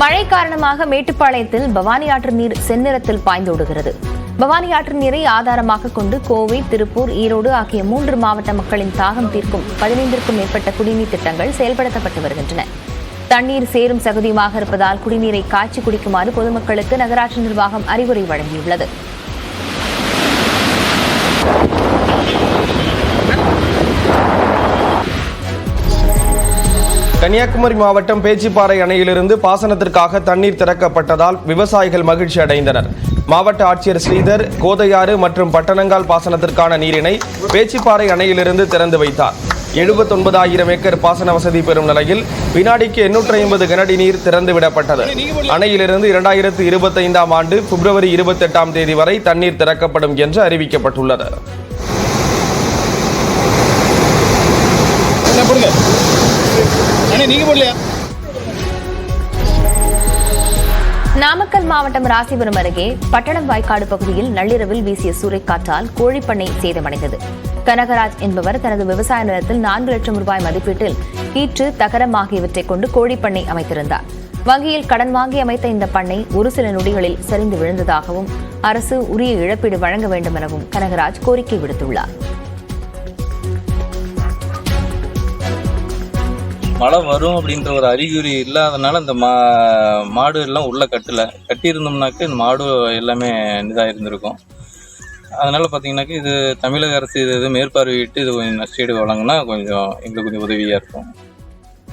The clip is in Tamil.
மழை காரணமாக மேட்டுப்பாளையத்தில் பவானி ஆற்று நீர் செந்நிறத்தில் பாய்ந்தோடுகிறது பவானி ஆற்று நீரை ஆதாரமாக கொண்டு கோவை திருப்பூர் ஈரோடு ஆகிய மூன்று மாவட்ட மக்களின் தாகம் தீர்க்கும் பதினைந்திற்கும் மேற்பட்ட குடிநீர் திட்டங்கள் செயல்படுத்தப்பட்டு வருகின்றன. தண்ணீர் சேரும் சகுதியுமாக இருப்பதால் குடிநீரை காய்ச்சி குடிக்குமாறு பொதுமக்களுக்கு நகராட்சி நிர்வாகம் அறிவுரை வழங்கியுள்ளது. கன்னியாகுமரி மாவட்டம் பேச்சிப்பாறை அணையிலிருந்து பாசனத்திற்காக தண்ணீர் திறக்கப்பட்டதால் விவசாயிகள் மகிழ்ச்சி அடைந்தனர். மாவட்ட ஆட்சியர் ஸ்ரீதர் கோதையாறு மற்றும் பட்டணங்கால் பாசனத்திற்கான நீரினை பேச்சிப்பாறை அணையிலிருந்து திறந்து வைத்தார். எழுபத்தொன்பதாயிரம் ஏக்கர் பாசன வசதி பெறும் நிலையில் வினாடிக்கு எண்ணூற்றி ஐம்பது கனடி நீர் திறந்து விடப்பட்டது. அணையிலிருந்து இரண்டாயிரத்து இருபத்தைந்தாம் ஆண்டு பிப்ரவரி இருபத்தெட்டாம் தேதி வரை தண்ணீர் திறக்கப்படும் என்று அறிவிக்கப்பட்டுள்ளது. என்ன அண்ணே நீங்க போடலையா? நாமக்கல் மாவட்டம் ராசிபுரம் அருகே பட்டணம் வாய்க்காடு பகுதியில் நள்ளிரவில் வீசிய சூறைக்காற்றால் கோழிப்பண்ணை சேதமடைந்தது. கனகராஜ் என்பவர் தனது விவசாய நிலத்தில் நான்கு லட்சம் ரூபாய் மதிப்பீட்டில் கீற்று தகரம் ஆகியவற்றை கொண்டு கோழிப்பண்ணை அமைத்திருந்தார். வங்கியில் கடன் வாங்கி அமைத்த இந்த பண்ணை ஒரு சில நொடிகளில் சரிந்து விழுந்ததாகவும் அரசு உரிய இழப்பீடு வழங்க வேண்டும் எனவும் கனகராஜ் கோரிக்கை விடுத்துள்ளார். மழை வரும் அப்படின்ற ஒரு அறிகுறி இல்லாதனால இந்த மா மாடு எல்லாம் உள்ளே கட்டலை. கட்டியிருந்தோம்னாக்க இந்த மாடு எல்லாமே இதாக இருந்திருக்கும் அதனால் பார்த்தீங்கன்னாக்கா இது தமிழக அரசு இது இது மேற்பார்வையிட்டு இது கொஞ்சம் நஷ்டீடு வழங்கினா கொஞ்சம் எங்களுக்கு கொஞ்சம் உதவியாக இருக்கும்.